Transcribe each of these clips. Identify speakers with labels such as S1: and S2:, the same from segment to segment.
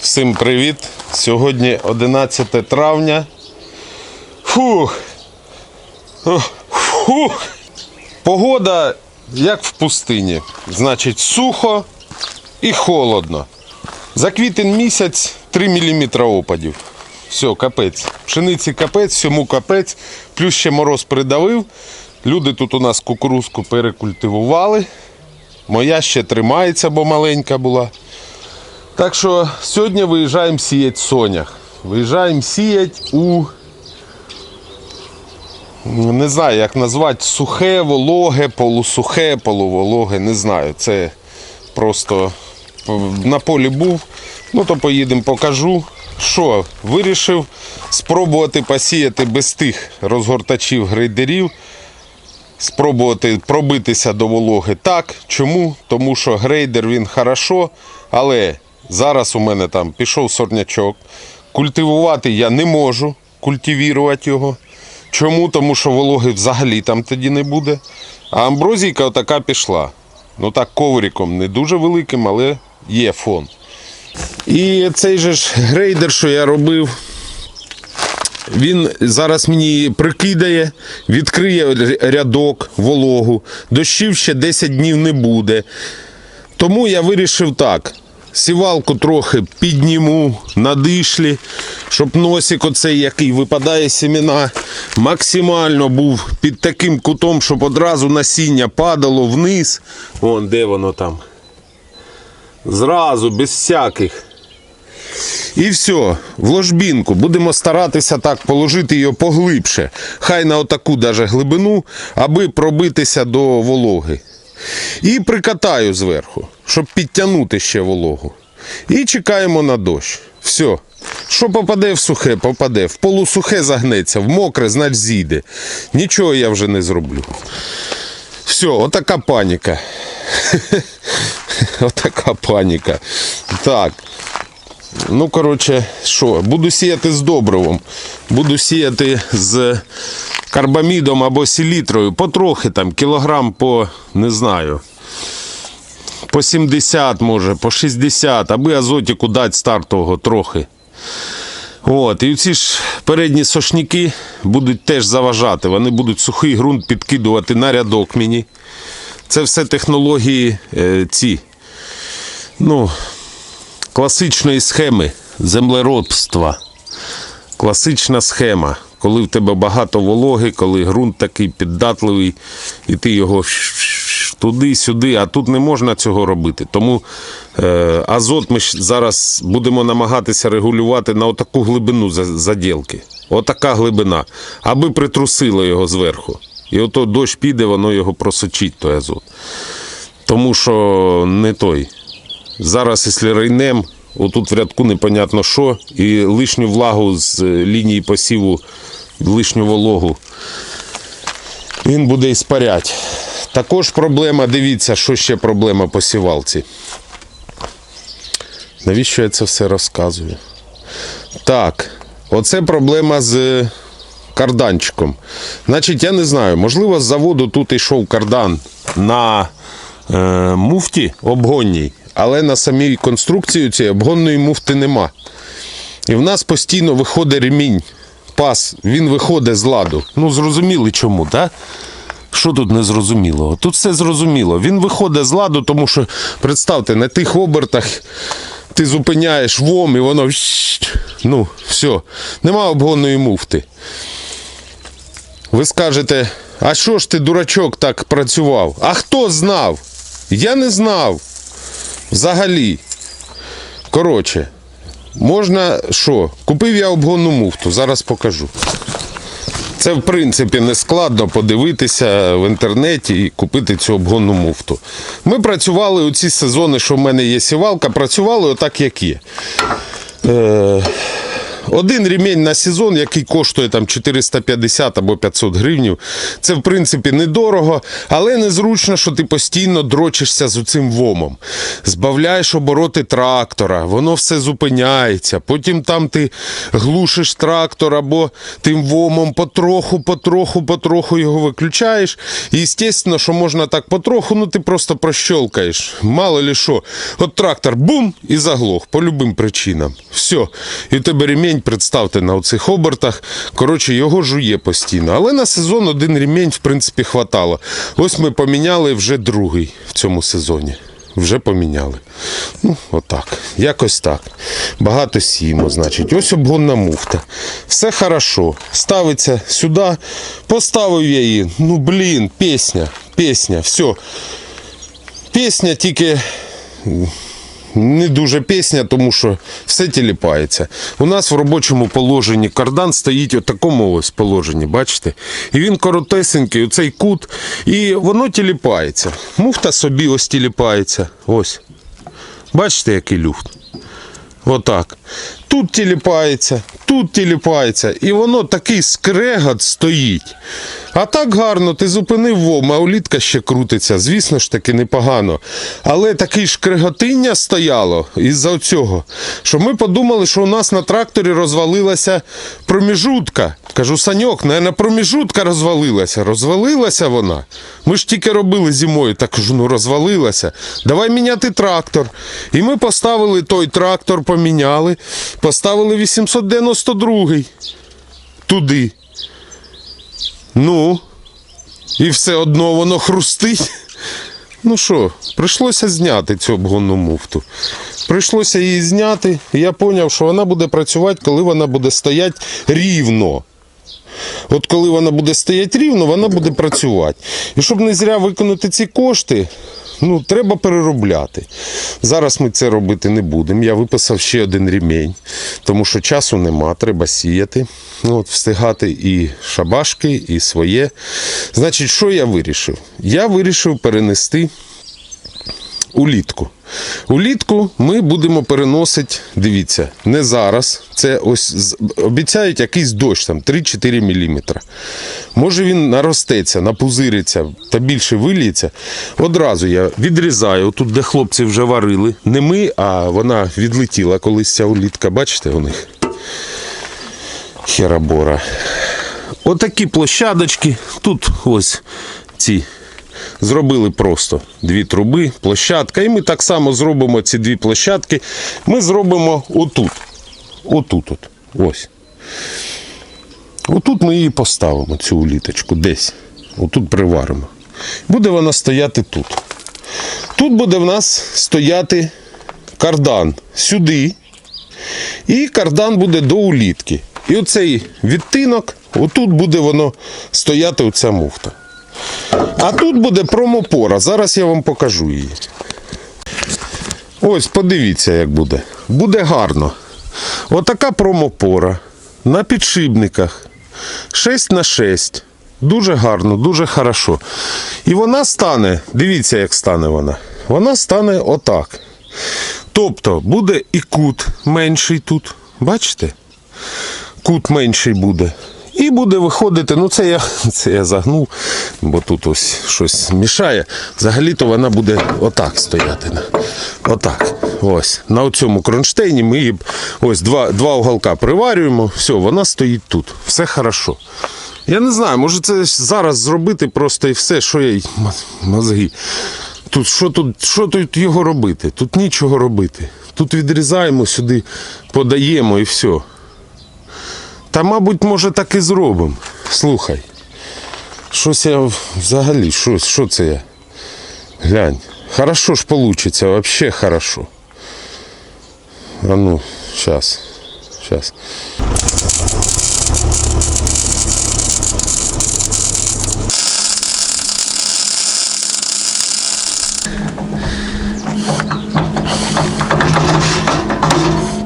S1: Всім привіт! Сьогодні 11 травня. Фух. Фух. Погода як в пустині. Значить, сухо і холодно. За квітень місяць 3 мм опадів. Все, капець. Пшениці капець, всьому капець. Плюс ще мороз придавив. Люди тут у нас кукурузку перекультивували. Моя ще тримається, бо маленька була. Так що сьогодні виїжджаємо сіяти сонях. Виїжджаємо сіяти у. Не знаю, як назвати сухе, вологе, полусухе, полувологе, не знаю. Це просто на полі був. Ну то поїдемо, покажу. Що, вирішив спробувати посіяти без тих розгортачів грейдерів. Спробувати пробитися до вологи так. Чому? Тому що грейдер він хорошо, але зараз у мене там пішов сорнячок. Культивувати я не можу, культивувати його. Чому? Тому що вологи взагалі там тоді не буде. А амброзійка отака пішла. Ну так ковриком не дуже великим, але є фон. І цей же ж грейдер, що я робив, він зараз мені прикидає, відкриє рядок, вологу. Дощів ще 10 днів не буде. Тому я вирішив так. Сівалку трохи підніму на дишлі, щоб носик оцей, який випадає з семена, максимально був під таким кутом, щоб одразу насіння падало вниз. Вон де воно там. Зразу, без всяких. І все, в ложбінку. Будемо старатися так положити її поглибше. Хай на отаку даже глибину, аби пробитися до вологи. І прикатаю зверху, щоб підтягнути ще вологу. І чекаємо на дощ. Все. Що попаде в сухе, попаде. В полусухе загнеться, в мокре, значить зійде. Нічого я вже не зроблю. Все, отака паніка. Отака паніка. Так. Ну, коротше, що, буду сіяти з добривом. Буду сіяти з карбамідом або селітрою. Потрохи там, кілограм по, не знаю, по 70, може, по 60, аби азотіку дати стартового трохи. От, і ці ж передні сошники будуть теж заважати. Вони будуть сухий ґрунт підкидувати на рядок мені. Це все технології е, ці. Ну, класичної схеми землеробства. Класична схема, коли в тебе багато вологи, коли ґрунт такий піддатливий, і ти його туди-сюди, а тут не можна цього робити. Тому е, азот ми зараз будемо намагатися регулювати на отаку глибину заділки. Отака глибина, аби притрусило його зверху. І ото дощ піде, воно його просочить, той азот. Тому що не той. Зараз, якщо рейнем, отут в рядку непонятно що, і лишню влагу з е, лінії посіву, лишню вологу, він буде іспарять. Також проблема, дивіться, що ще проблема по сівалці. Навіщо я це все розказую? Так, оце проблема з карданчиком. Значить, я не знаю, можливо, з заводу тут йшов кардан на е, муфті обгонній, але на самій конструкції цієї обгонної муфти нема. І в нас постійно виходить ремінь, пас, він виходить з ладу. Ну, зрозуміли чому, так? Що тут незрозумілого? Тут все зрозуміло. Він виходить з ладу, тому що, представте, на тих обертах ти зупиняєш вом і воно. Ну, все, нема обгонної муфти. Ви скажете, а що ж ти, дурачок, так працював? А хто знав? Я не знав. Взагалі. Коротше, можна що? Купив я обгонну муфту, зараз покажу. Це, в принципі, не складно подивитися в інтернеті і купити цю обгонну муфту. Ми працювали у ці сезони, що в мене є сівалка, працювали отак, як є. Е, один ремінь на сезон, який коштує там 450 або 500 гривнів. Це в принципі недорого, але незручно, що ти постійно дрочишся з цим вомом. Збавляєш обороти трактора, воно все зупиняється. Потім там ти глушиш трактор або тим вомом потроху, потроху, потроху його виключаєш. І звісно, що можна так потроху, ну ти просто прощолкаєш. Мало ли що. От трактор бум і заглох по любим причинам. Все. І в тебе ремінь, представте, на оцих обертах. Коротше, його жує постійно. Але на сезон один ремінь, в принципі, хватало. Ось ми поміняли вже другий в цьому сезоні. Вже поміняли. Ну, отак. Якось так. Багато сімо, значить. Ось обгонна муфта. Все хорошо. Ставиться сюди. Поставив я її. Ну, блін, пісня. Пісня. Все. Пісня тільки не дуже пісня, тому що все тіліпається. У нас в робочому положенні кардан стоїть у такому ось положенні, бачите? І він коротесенький, оцей кут, і воно тіліпається. Муфта собі ось тіліпається. Ось. Бачите, який люфт? Отак. Тут тіліпається, тут тіліпається, і воно такий скрегот стоїть. А так гарно, ти зупинив вом, а улітка ще крутиться. Звісно ж таки непогано. Але таке шкреготиння стояло із-за цього, що ми подумали, що у нас на тракторі розвалилася проміжутка. Кажу, Саньок, наверное, проміжутка розвалилася. Розвалилася вона. Ми ж тільки робили зимою. Так кажу, ну розвалилася. Давай міняти трактор. І ми поставили той трактор, поміняли, поставили 892 туди. Ну, і все одно воно хрустить. Ну що, прийшлося зняти цю обгонну муфту. Прийшлося її зняти, і я зрозумів, що вона буде працювати, коли вона буде стояти рівно. От коли вона буде стояти рівно, вона буде працювати. І щоб не зря виконати ці кошти, ну, треба переробляти. Зараз ми це робити не будемо. Я виписав ще один ремінь, тому що часу нема, треба сіяти. Ну, от, встигати і шабашки, і своє. Значить, що я вирішив? Я вирішив перенести улітку. Улітку ми будемо переносити, дивіться, не зараз. Це ось обіцяють якийсь дощ, там 3-4 мм. Може він наростеться, напузириться та більше виліється. Одразу я відрізаю, тут де хлопці вже варили. Не ми, а вона відлетіла колись ця улітка. Бачите у них? Херабора. Отакі площадочки. Тут ось ці Зробили просто дві труби, площадка. І ми так само зробимо ці дві площадки. Ми зробимо отут. Отут. От. Ось. Отут ми її поставимо, цю уліточку, десь. Отут приваримо. Буде вона стояти тут. Тут буде в нас стояти кардан сюди. І кардан буде до улітки. І оцей відтинок, отут буде воно стояти оця муфта. А тут буде промопора. Зараз я вам покажу її. Ось, подивіться, як буде. Буде гарно. Отака промопора на підшипниках. 6 на 6. Дуже гарно, дуже хорошо. І вона стане, дивіться, як стане вона. Вона стане отак. Тобто буде і кут менший тут. Бачите? Кут менший буде. І буде виходити, ну це я, це я загнув, бо тут ось щось мішає. Взагалі-то вона буде отак стояти. Отак. Ось. На цьому кронштейні ми її ось два, два уголка приварюємо. Все, вона стоїть тут. Все хорошо. Я не знаю, може це зараз зробити просто і все, що я мозги. Тут що тут, що тут його робити? Тут нічого робити. Тут відрізаємо сюди, подаємо і все. Та, мабуть, може так і зробимо. Слухай. Щось я взагалі, що, що це я? Глянь. Хорошо ж получится, вообще хорошо. А ну, сейчас. Сейчас.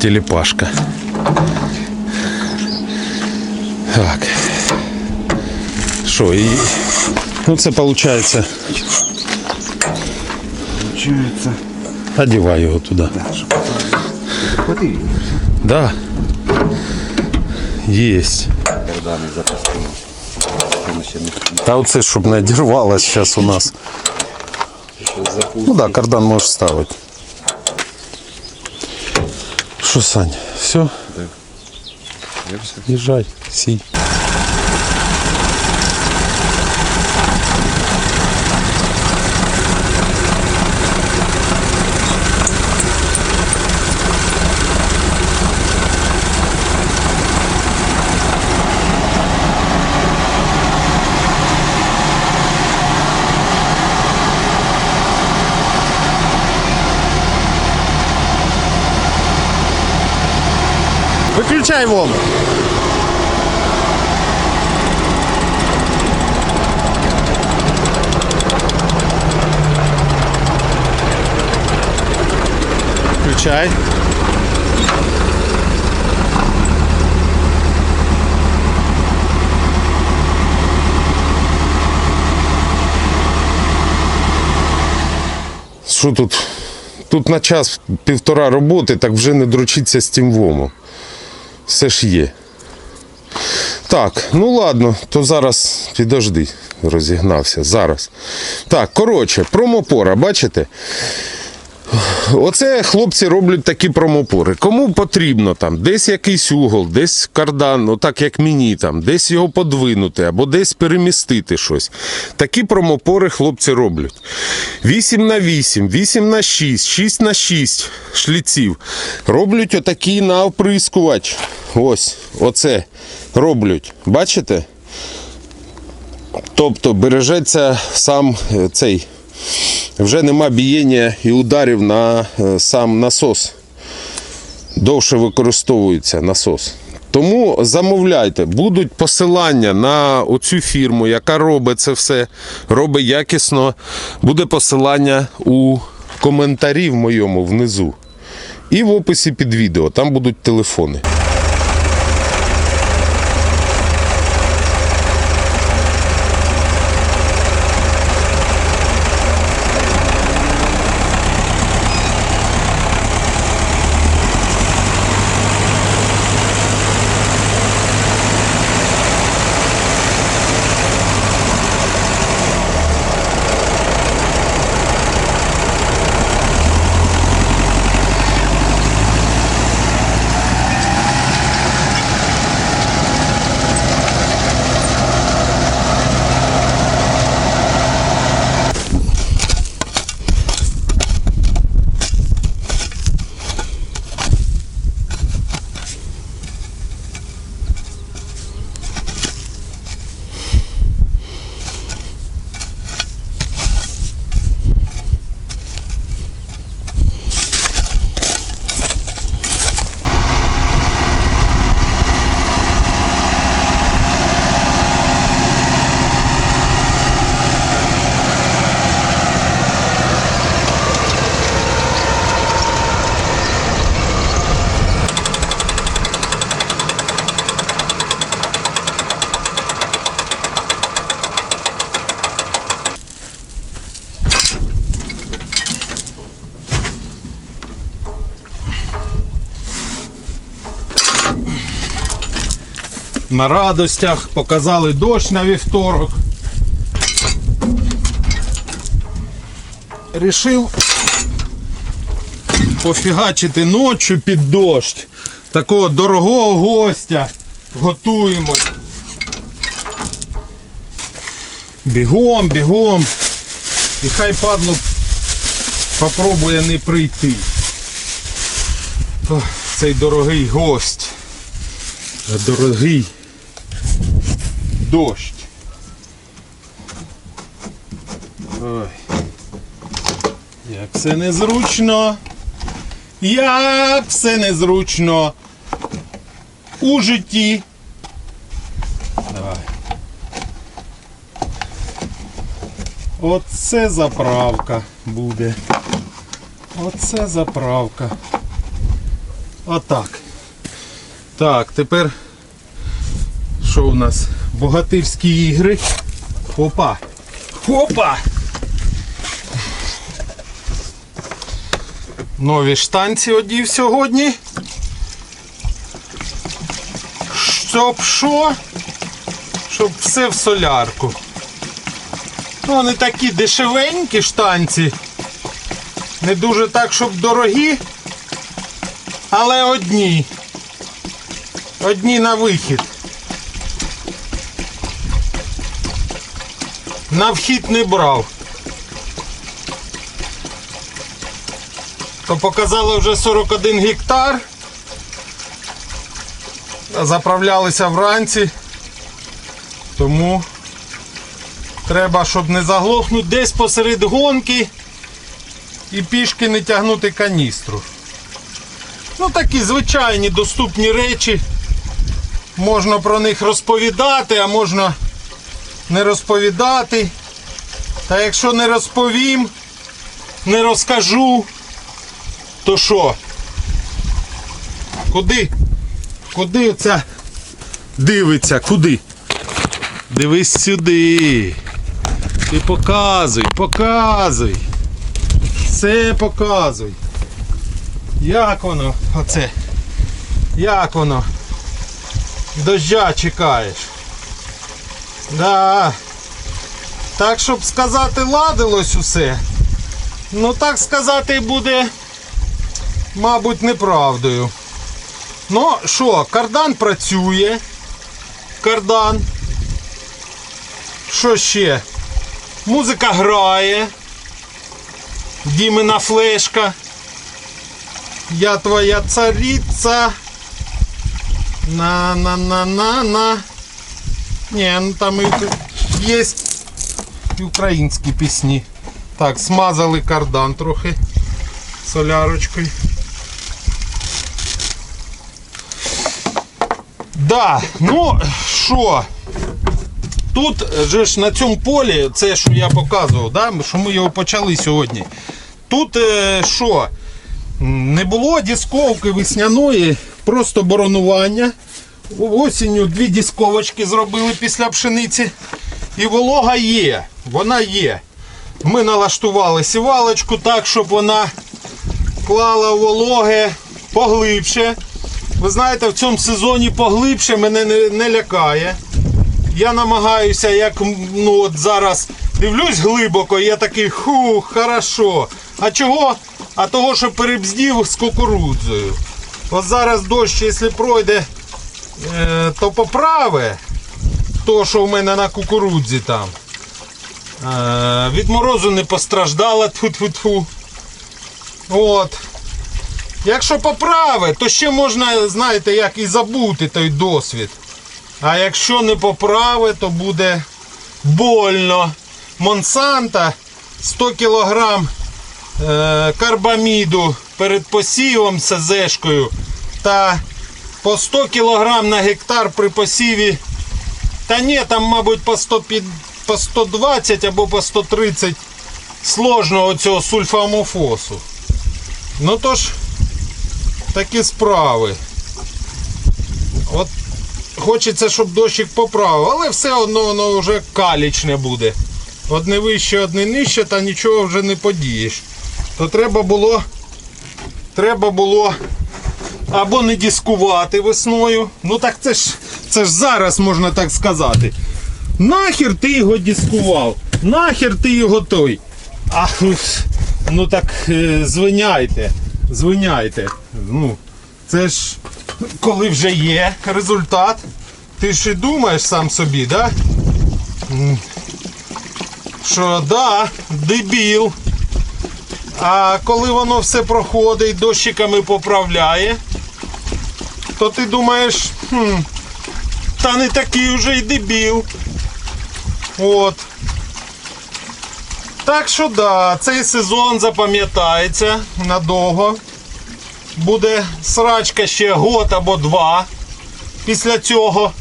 S1: Телепашка. Так. Що, і. Ну це виходить.
S2: Получается.
S1: Одівай його туди.
S2: Да, чтобы подивимося.
S1: Да. Єсть.
S2: Кардани запустили. Воно ще не
S1: Та оце, щоб не дірвалось зараз у нас.
S2: щось запустить.
S1: Ну так, да, кардан можеш ставити. Що, Сань, все?
S2: Я Все.
S1: Їжджай, сій. Виключай вон. Включай. Що тут? Тут на час півтора роботи, так вже не дрочиться з тим вомом. Все ж є. Так, ну ладно, то зараз підожди, розігнався. Зараз. Так, коротше, промопора, бачите? Оце хлопці роблять такі промопори. Кому потрібно там десь якийсь угол, десь кардан, ну так як мені там, десь його подвинути або десь перемістити щось. Такі промопори хлопці роблять. 8 на 8, 8 на 6, 6 на 6 шліців. Роблять отакий на оприскувач. Ось, оце роблять. Бачите? Тобто бережеться сам е, цей. Вже нема бієння і ударів на е, сам насос. Довше використовується насос. Тому замовляйте, будуть посилання на оцю фірму, яка робить це все, робить якісно. Буде посилання у коментарі в моєму внизу. І в описі під відео, там будуть телефони.
S3: На радостях, показали дощ на вівторок. Рішив пофігачити ночі під дощ. Такого дорогого гостя готуємо. Бігом, бігом. І хай падло попробує не прийти. Цей дорогий гость. Дорогий дощ. Ой. Як все незручно. Як все незручно. У житті. Давай. Оце заправка буде. Оце заправка. Отак. Так, тепер що у нас? Богатирські ігри. Опа! Опа! Нові штанці одів сьогодні.
S1: щоб що? Щоб все в солярку. Ну, вони такі дешевенькі штанці. Не дуже так, щоб дорогі. Але одні. Одні на вихід. На вхід не брав. То показало вже 41 гектар. Заправлялися вранці. Тому треба, щоб не заглохнути десь посеред гонки і пішки не тягнути каністру. Ну такі звичайні доступні речі. Можна про них розповідати, а можна не розповідати. Та якщо не розповім, не розкажу, то що? Куди? Куди оця дивиться? Куди? Дивись сюди. Ти показуй, показуй. Все показуй. Як воно оце? Як воно? Дождя чекаєш. Да. Так, щоб сказати, ладилось усе. Ну так сказати буде, мабуть, неправдою. Ну що, кардан працює. Кардан. Що ще? Музика грає. Дімина флешка. Я твоя царица. На на на на на. Ні, ну там і є українські пісні. Так, смазали кардан трохи солярочкою. Да, ну що? Тут же ж на цьому полі, це що я показував, да, що ми його почали сьогодні. Тут е, що? Не було дисковки весняної, просто боронування. Осінню дві дисковочки зробили після пшениці. І волога є. Вона є. Ми налаштували сівалочку так, щоб вона клала вологе поглибше. Ви знаєте, в цьому сезоні поглибше мене не, не лякає. Я намагаюся, як ну от зараз дивлюсь глибоко, я такий ху, хорошо. А чого? А того, що перебздів з кукурудзою. От зараз дощ, якщо пройде, то поправе то, що в мене на кукурудзі там. Е, від морозу не постраждала тьфу-тьфу-тьфу. От. Якщо поправи, то ще можна, знаєте, як і забути той досвід. А якщо не поправи, то буде больно. Монсанта 100 кг е, карбаміду перед посівом СЗшкою та по 100 кг на гектар при посіві. Та ні, там, мабуть, по, 100, по 120 або по 130 сложного цього сульфамофосу. Ну то ж, такі справи. От хочеться, щоб дощик поправив, але все одно воно вже калічне буде. Одне вище, одне нижче, та нічого вже не подієш. То треба було. Треба було або не дискувати весною. Ну так це ж це ж зараз можна так сказати. Нахер ти його дискував? Нахер ти його той? Ах, ну так е, звиняйте. Звиняйте. Ну, це ж коли вже є результат, ти ж і думаєш сам собі, да? Що да, дебіл. А коли воно все проходить, дощиками поправляє, то ти думаєш, хм, та не такий уже й дебіл. От. Так що да, цей сезон запам'ятається надовго. Буде срачка ще год або два. Після цього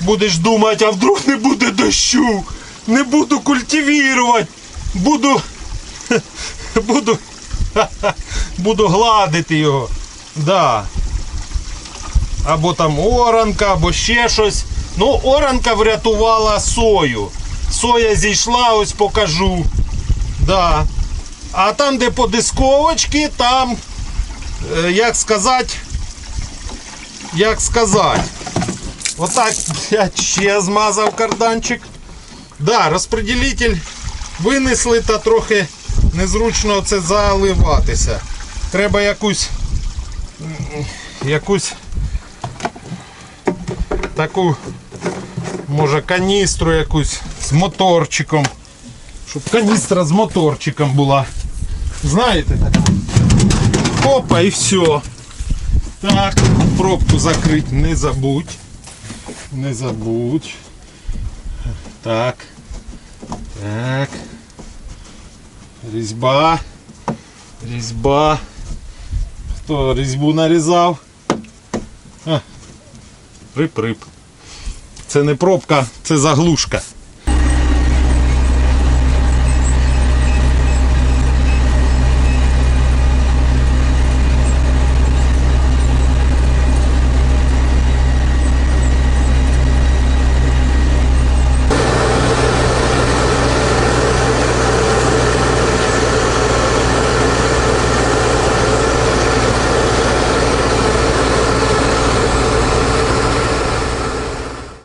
S1: будеш думати, а вдруг не буде дощу, не буду культивувати, буду. Буду. Буду гладити його. Да. Або там оранка, або ще щось. Ну, оранка врятувала сою. Соя зійшла, ось покажу. Да. А там, де по дисковочки, там, е, як сказати, як сказати, Отак, блядь, ще змазав карданчик. Да, розподілитель винесли та трохи незручно це заливатися. Треба якусь якусь таку, може, каністру якусь з моторчиком. Щоб каністра з моторчиком була. Знаєте так? Опа і все. Так, пробку закрити не забудь. Не забудь. Так. Так. Різьба. Різьба. Хто різьбу нарізав? Рип-рип. Це не пробка, це заглушка.